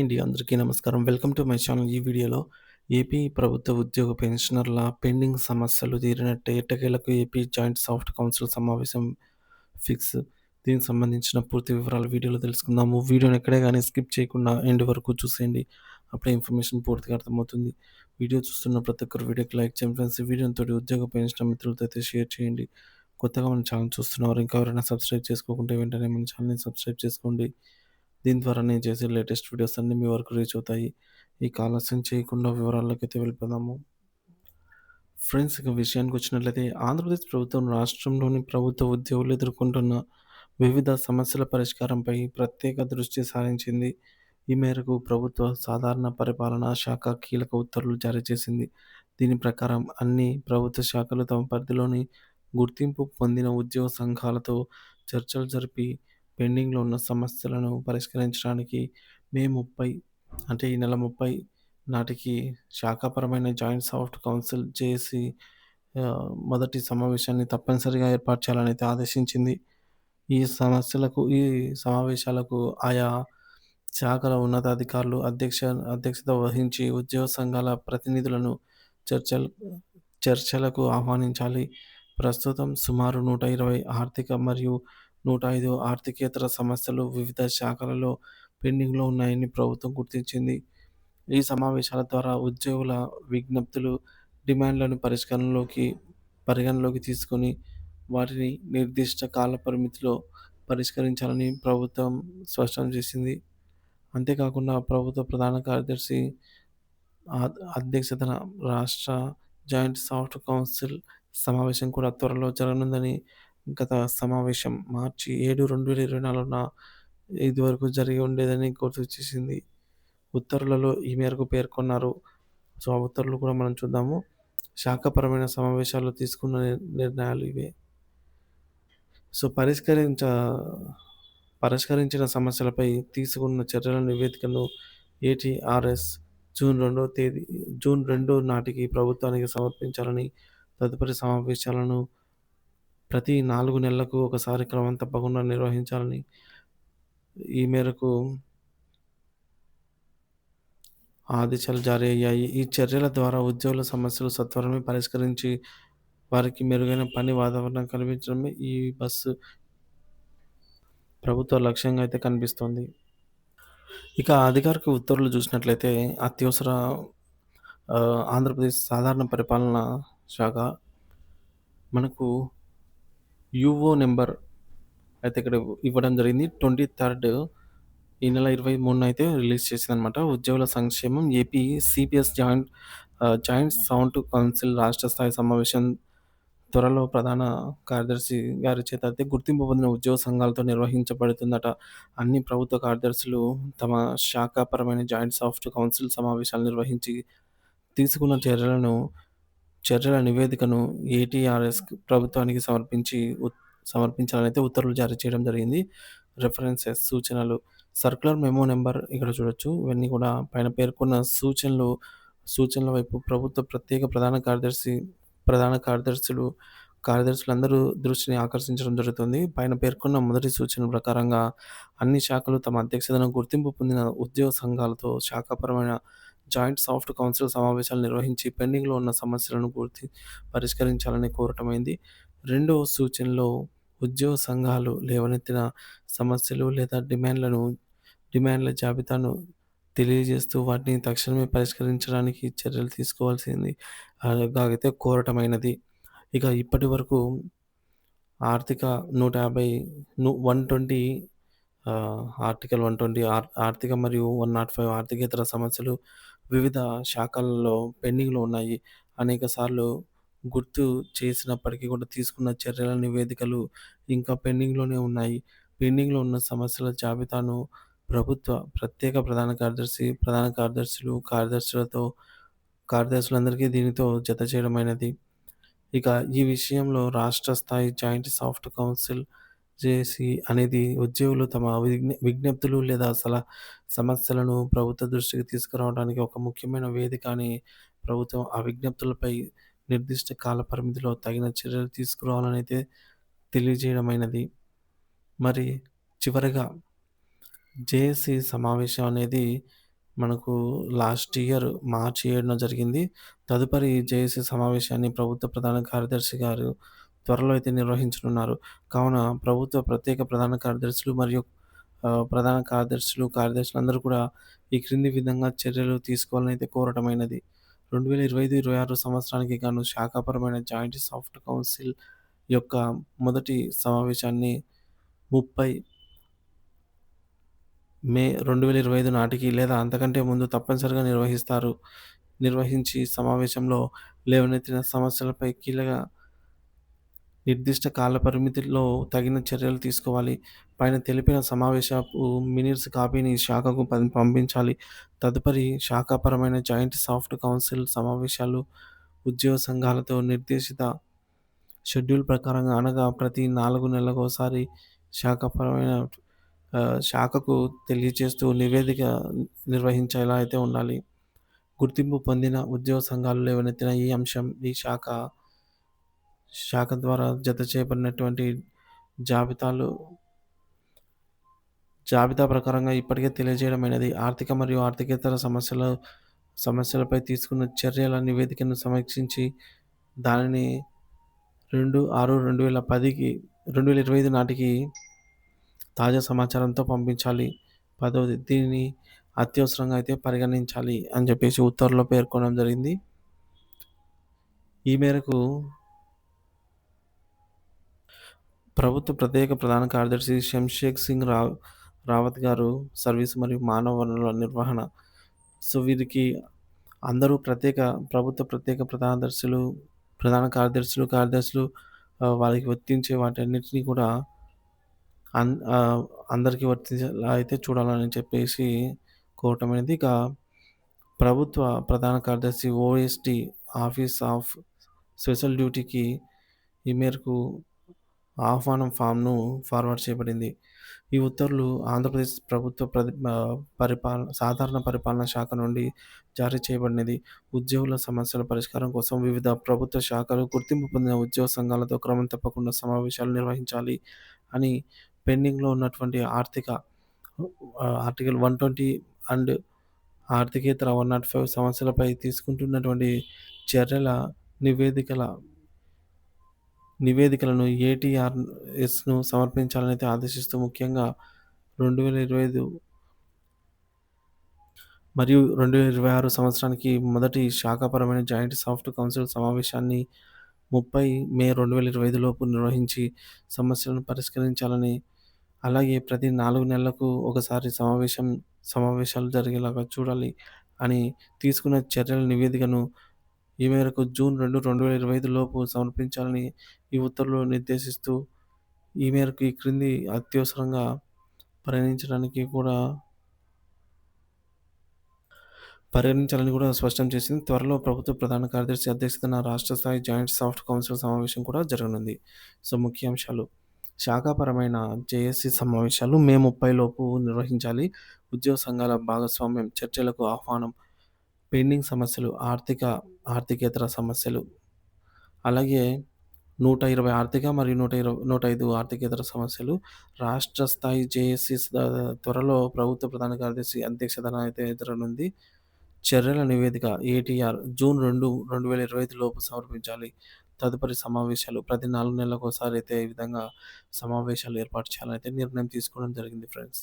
అండి అందరికీ నమస్కారం. Welcome to my channel. ఈ వీడియోలో ఏపీ ప్రభుత్వ ఉద్యోగ పెన్షనర్ల పెండింగ్ సమస్యలు తీరినట్టే ఎట్టకేలకు ఏపీ జాయింట్ సాఫ్ట్ కౌన్సిల్ సమావేశం ఫిక్స్. దీనికి సంబంధించిన పూర్తి వివరాలు వీడియోలో తెలుసుకుందాము. వీడియోని ఎక్కడే కానీ స్కిప్ చేయకుండా ఎండ్ వరకు చూసేయండి. అప్పుడే ఇన్ఫర్మేషన్ పూర్తిగా అర్థమవుతుంది. వీడియో చూస్తున్న ప్రతి ఒక్కరు వీడియోకి లైక్ చేయండి ఫ్రెండ్స్. ఈ వీడియోతో ఉద్యోగ పెన్షన్ మిత్రులతో అయితే షేర్ చేయండి. కొత్తగా మన ఛానల్ చూస్తున్నవారు ఇంకా ఎవరైనా సబ్స్క్రైబ్ చేసుకోకుంటే వెంటనే మన ఛానల్ని సబ్స్క్రైబ్ చేసుకోండి. దీని ద్వారా నేను చేసే లేటెస్ట్ వీడియోస్ అన్నీ మీ వరకు రీచ్ అవుతాయి. ఈ ఆలస్యం చేయకుండా వివరాల్లోకి అయితే వెళ్ళిపోదాము. ఫ్రెండ్స్ ఇక విషయానికి వచ్చినట్లయితే ఆంధ్రప్రదేశ్ ప్రభుత్వం రాష్ట్రంలోని ప్రభుత్వ ఉద్యోగులు ఎదుర్కొంటున్న వివిధ సమస్యల పరిష్కారంపై ప్రత్యేక దృష్టి సారించింది. ఈ మేరకు ప్రభుత్వ సాధారణ పరిపాలనా శాఖ కీలక ఉత్తర్వులు జారీ చేసింది. దీని ప్రకారం అన్ని ప్రభుత్వ శాఖలు తమ పరిధిలోని గుర్తింపు పొందిన ఉద్యోగ సంఘాలతో చర్చలు జరిపి పెండింగ్లో ఉన్న సమస్యలను పరిష్కరించడానికి మే ముప్పై అంటే ఈ నెల ముప్పై నాటికి శాఖాపరమైన జాయింట్ సాఫ్ట్ కౌన్సిల్ చేసి మొదటి సమావేశాన్ని తప్పనిసరిగా ఏర్పాటు చేయాలని అయితే ఆదేశించింది. ఈ సమస్యలకు ఈ సమావేశాలకు ఆయా శాఖల ఉన్నతాధికారులు అధ్యక్ష అధ్యక్షత వహించి ఉద్యోగ సంఘాల ప్రతినిధులను చర్చలు చర్చలకు ఆహ్వానించాలి. ప్రస్తుతం సుమారు నూట ఇరవై ఆర్థిక మరియు నూట ఐదు ఆర్థికేతర సమస్యలు వివిధ శాఖలలో పెండింగ్లో ఉన్నాయని ప్రభుత్వం గుర్తించింది. ఈ సమావేశాల ద్వారా ఉద్యోగుల విజ్ఞప్తులు డిమాండ్లను పరిష్కరణలోకి పరిగణలోకి తీసుకొని వాటిని నిర్దిష్ట కాల పరిమితిలో పరిష్కరించాలని ప్రభుత్వం స్పష్టం చేసింది. అంతేకాకుండా ప్రభుత్వ ప్రధాన కార్యదర్శి అధ్యక్షతన రాష్ట్ర జాయింట్ సాఫ్ట్ కౌన్సిల్ సమావేశం కూడా త్వరలో జరగనుందని గత సమావేశం మార్చి ఏడు రెండు వేల ఇరవై నాలుగున ఇదివరకు జరిగి ఉండేదని గుర్తు చేసింది. ఉత్తర్వులలో ఈ మేరకు పేర్కొన్నారు. సో ఆ ఉత్తర్వులు కూడా మనం చూద్దాము. శాఖపరమైన సమావేశాలు తీసుకున్న నిర్ణయాలు ఇవే. సో పరిష్కరించ పరిష్కరించిన సమస్యలపై తీసుకున్న చర్యల నివేదికను ఏటీఆర్ఎస్ జూన్ రెండవ తేదీ జూన్ రెండో నాటికి ప్రభుత్వానికి సమర్పించాలని తదుపరి సమావేశాలను ప్రతి నాలుగు నెలలకు ఒకసారి క్రమం తప్పకుండా నిర్వహించాలని ఈ మేరకు ఆదేశాలు జారీ అయ్యాయి. ఈ చర్యల ద్వారా ఉద్యోగుల సమస్యలు సత్వరమే పరిష్కరించి వారికి మెరుగైన పని వాతావరణం కల్పించడమే ఈ బస్సు ప్రభుత్వ లక్ష్యంగా అయితే కనిపిస్తోంది. ఇక అధికారిక ఉత్తర్వులు చూసినట్లయితే అత్యవసర ఆంధ్రప్రదేశ్ సాధారణ పరిపాలన శాఖ మనకు యుఓ నెంబర్ అయితే ఇక్కడ ఇవ్వడం జరిగింది. ట్వంటీ థర్డ్ ఈ నెల ఇరవై మూడున అయితే రిలీజ్ చేసిందనమాట ఉద్యోగుల సంక్షేమం ఏపీ సిపిఎస్ జాయింట్ జాయింట్ సౌండ్ కౌన్సిల్ రాష్ట్ర స్థాయి సమావేశం త్వరలో ప్రధాన కార్యదర్శి గారి చేత అయితే గుర్తింపు పొందిన ఉద్యోగ సంఘాలతో నిర్వహించబడుతుందట. అన్ని ప్రభుత్వ కార్యదర్శులు తమ శాఖాపరమైన జాయింట్ సాఫ్ట్ కౌన్సిల్ సమావేశాలు నిర్వహించి తీసుకున్న చర్యలను చర్యల నివేదికను ఏటీఆర్ఎస్ ప్రభుత్వానికి సమర్పించి సమర్పించాలని అయితే ఉత్తర్వులు జారీ చేయడం జరిగింది. రెఫరెన్సెస్ సూచనలు సర్కులర్ మెమో నెంబర్ ఇక్కడ చూడొచ్చు. ఇవన్నీ కూడా పైన పేర్కొన్న సూచనలు సూచనల వైపు ప్రభుత్వ ప్రత్యేక ప్రధాన కార్యదర్శి ప్రధాన కార్యదర్శులు కార్యదర్శులందరూ దృష్టిని ఆకర్షించడం జరుగుతుంది. పైన పేర్కొన్న మొదటి సూచన ప్రకారంగా అన్ని శాఖలు తమ అధ్యక్షతను గుర్తింపు పొందిన ఉద్యోగ సంఘాలతో శాఖాపరమైన జాయింట్ సాఫ్ట్ కౌన్సిల్ సమావేశాలు నిర్వహించి పెండింగ్లో ఉన్న సమస్యలను పూర్తి పరిష్కరించాలని కోరటమైంది. రెండవ సూచనలో ఉద్యోగ సంఘాలు లేవనెత్తిన సమస్యలు లేదా డిమాండ్లను డిమాండ్ల జాబితాను తెలియజేస్తూ వాటిని తక్షణమే పరిష్కరించడానికి చర్యలు తీసుకోవాల్సింది అలాగైతే కోరటమైనది. ఇక ఇప్పటి వరకు ఆర్థిక నూట యాభై one twenty article one twenty ఆర్థిక మరియు వన్ నాట్ ఫైవ్ ఆర్థికేతర సమస్యలు వివిధ శాఖలలో పెండింగ్లో ఉన్నాయి. అనేక సార్లు గుర్తు చేసినప్పటికీ కూడా తీసుకున్న చర్యల నివేదికలు ఇంకా పెండింగ్లోనే ఉన్నాయి. పెండింగ్లో ఉన్న సమస్యల జాబితాను ప్రభుత్వ ప్రత్యేక ప్రధాన కార్యదర్శి ప్రధాన కార్యదర్శులు కార్యదర్శులతో కార్యదర్శులందరికీ దీనితో జత చేయడమైనది. ఇక ఈ విషయంలో రాష్ట్ర స్థాయి జాయింట్ సాఫ్ట్ కౌన్సిల్ జేసి అనేది ఉద్యోగులు తమ విజ్ఞప్తులు లేదా సల సమస్యలను ప్రభుత్వ దృష్టికి తీసుకురావడానికి ఒక ముఖ్యమైన వేదిక అని ప్రభుత్వం ఆ విజ్ఞప్తులపై నిర్దిష్ట కాల పరిమితిలో తగిన చర్యలు తీసుకురావాలని అయితే తెలియజేయడమైనది మరి చివరిగా జేఏసీ సమావేశం అనేది మనకు లాస్ట్ ఇయర్ మార్చి 7న జరిగింది. తదుపరి జేఏసీ సమావేశాన్ని ప్రభుత్వ ప్రధాన కార్యదర్శి గారు త్వరలో అయితే నిర్వహించనున్నారు. కావున ప్రభుత్వ ప్రత్యేక ప్రధాన కార్యదర్శులు మరియు ప్రధాన కార్యదర్శులు, కార్యదర్శులు అందరూ కూడా ఈ క్రింది విధంగా చర్యలు తీసుకోవాలని అయితే కోరటమైనది. 2025, 26 సంవత్సరానికి గాను శాఖాపరమైన జాయింట్ సాఫ్ట్ కౌన్సిల్ యొక్క మొదటి సమావేశాన్ని 30 మే 2025 నాటికి లేదా అంతకంటే ముందు తప్పనిసరిగా నిర్వహిస్తారు. నిర్వహించి సమావేశంలో లేవనెత్తిన సమస్యలపై కీలక నిర్దిష్ట కాలపరిమితిలో తగిన చర్యలు తీసుకోవాలి. పైన తెలిపిన సమావేశపు మినిట్స్ కాపీని శాఖకు పం పంపించాలి. తదుపరి శాఖాపరమైన జాయింట్ సాఫ్ట్ కౌన్సిల్ సమావేశాలు ఉద్యోగ సంఘాలతో నిర్దేశిత షెడ్యూల్ ప్రకారంగా అనగా ప్రతి నాలుగు నెలలకోసారి శాఖాపరమైన శాఖకు తెలియజేస్తూ నివేదిక నిర్వహించేలా అయితే ఉండాలి. గుర్తింపు పొందిన ఉద్యోగ సంఘాలు లేవనెత్తిన ఈ అంశం ఈ శాఖ శాఖ ద్వారా జత చేయబడినటువంటి జాబితాలు జాబితా ప్రకారంగా ఇప్పటికే తెలియజేయడమైనది. ఆర్థిక మరియు ఆర్థికేతర సమస్యల సమస్యలపై తీసుకున్న చర్యల నివేదికను సమీక్షించి దానిని 2/6/2010కి 2025 నాటికి తాజా సమాచారంతో పంపించాలి. పదవది దీనిని అత్యవసరంగా అయితే పరిగణించాలి అని చెప్పేసి ఉత్తర్వులో పేర్కొనడం జరిగింది. ఈ మేరకు ప్రభుత్వ ప్రత్యేక ప్రధాన కార్యదర్శి శంషేక్ సింగ్ రావ్ రావత్ గారు సర్వీస్ మరియు మానవ వనరుల నిర్వహణ. సో, వీరికి అందరూ ప్రత్యేక ప్రభుత్వ ప్రత్యేక ప్రధానదర్శులు, ప్రధాన కార్యదర్శులు, కార్యదర్శులు వాళ్ళకి వారికి వర్తించే వాటన్నిటిని కూడా అన్ అందరికీ వర్తించేలా అయితే చూడాలని చెప్పేసి కోరటమైనది. ఇక ప్రభుత్వ ప్రధాన కార్యదర్శి ఓఎస్‌డి ఆఫీస్ ఆఫ్ స్పెషల్ డ్యూటీకి ఈ మేరకు ఆహ్వానం ఫామ్‌ను ఫార్వర్డ్ చేయబడింది. ఈ ఉత్తర్వులు ఆంధ్రప్రదేశ్ ప్రభుత్వ ప్రతి పరిపాలన సాధారణ పరిపాలన శాఖ నుండి జారీ చేయబడినది. ఉద్యోగుల సమస్యల పరిష్కారం కోసం వివిధ ప్రభుత్వ శాఖలు, గుర్తింపు పొందిన ఉద్యోగ సంఘాలతో క్రమం తప్పకుండా సమావేశాలు నిర్వహించాలి అని పెండింగ్‌లో ఉన్నటువంటి ఆర్థిక ఆర్టికల్ వన్ ట్వంటీ అండ్ ఆర్థికేతర 105 సమస్యలపై తీసుకుంటున్నటువంటి చర్యల నివేదికల నివేదికలను ఏటీఆర్‌ఎస్‌ను సమర్పించాలని అయితే ఆదేశిస్తూ ముఖ్యంగా 2025 మరియు 2026 సంవత్సరానికి మొదటి శాఖాపరమైన జాయింట్ సాఫ్ట్ కౌన్సిల్ సమావేశాన్ని 30 మే 2025 లోపు నిర్వహించి సమస్యలను పరిష్కరించాలని, అలాగే ప్రతి నాలుగు నెలలకు ఒకసారి సమావేశం సమావేశాలు జరిగేలాగా చూడాలి అని తీసుకున్న చర్యల నివేదికను ఈ మేరకు జూన్ 2, 2025 లోపు సమర్పించాలని ఈ ఉత్తర్వులు నిర్దేశిస్తూ ఈ మేరకు ఈ క్రింది అత్యవసరంగా పరిగణించడానికి కూడా పరిగణించాలని కూడా స్పష్టం చేసింది. త్వరలో ప్రభుత్వ ప్రధాన కార్యదర్శి అధ్యక్షతన రాష్ట్ర స్థాయి జాయింట్ సాఫ్ట్ కౌన్సిల్ సమావేశం కూడా జరగనుంది. సో, ముఖ్యాంశాలు శాఖాపరమైన జేఏసీ సమావేశాలు మే 30 లోపు నిర్వహించాలి. ఉద్యోగ సంఘాల భాగస్వామ్యం చర్చలకు ఆహ్వానం. పెండింగ్ సమస్యలు ఆర్థిక, ఆర్థికేతర సమస్యలు. అలాగే 120 ఆర్థిక మరియు 120 105 ఆర్థికేతర సమస్యలు. రాష్ట్ర స్థాయి జేఏసీ త్వరలో ప్రభుత్వ ప్రధాన కార్యదర్శి అధ్యక్షతన అయితే జరగనుంది. చర్యల నివేదిక ఏటీఆర్ జూన్ 2, 2025 లోపు సమర్పించాలి. తదుపరి సమావేశాలు ప్రతి నాలుగు నెలలకోసారి అయితే ఈ విధంగా సమావేశాలు ఏర్పాటు చేయాలని అయితే నిర్ణయం తీసుకోవడం జరిగింది ఫ్రెండ్స్.